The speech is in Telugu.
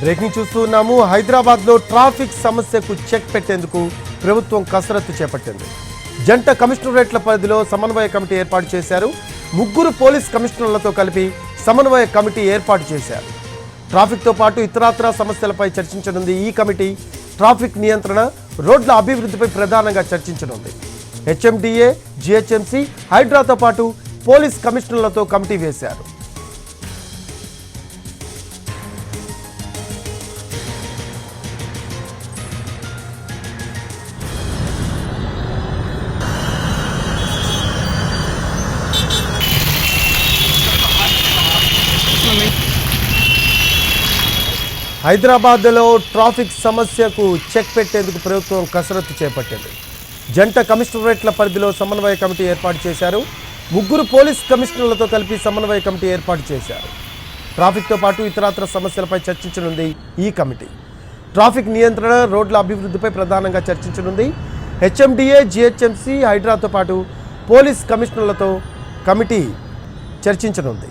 బ్రేకింగ్ చూస్తున్నాము హైదరాబాద్లో ట్రాఫిక్ సమస్యకు చెక్ పెట్టేందుకు ప్రభుత్వం కసరత్తు చేపట్టింది. జంట కమిషనరేట్ల పరిధిలో సమన్వయ కమిటీ ఏర్పాటు చేశారు. ముగ్గురు పోలీస్ కమిషనర్లతో కలిపి సమన్వయ కమిటీ ఏర్పాటు చేశారు. ట్రాఫిక్తో పాటు ఇతరాత్రా సమస్యలపై చర్చించనుంది. ఈ కమిటీ ట్రాఫిక్ నియంత్రణ రోడ్ల అభివృద్ధిపై ప్రధానంగా చర్చించనుంది. హెచ్ఎండిఏ జిహెచ్ఎంసీ హైడ్రాతో పాటు పోలీస్ కమిషనర్లతో కమిటీ వేశారు. హైదరాబాద్లో ట్రాఫిక్ సమస్యకు చెక్ పెట్టేందుకు ప్రభుత్వం కసరత్తు చేపట్టింది. జంట కమిషనరేట్ల పరిధిలో సమన్వయ కమిటీ ఏర్పాటు చేశారు. ముగ్గురు పోలీస్ కమిషనర్లతో కలిపి సమన్వయ కమిటీ ఏర్పాటు చేశారు. ట్రాఫిక్తో పాటు ఇతరత్ర సమస్యలపై చర్చించనుంది ఈ కమిటీ. ట్రాఫిక్ నియంత్రణ రోడ్ల అభివృద్ధిపై ప్రధానంగా చర్చించనుంది. హెచ్ఎండిఏ జిహెచ్ఎంసీ హైడ్రాతో పాటు పోలీస్ కమిషనర్లతో కమిటీ చర్చించనుంది.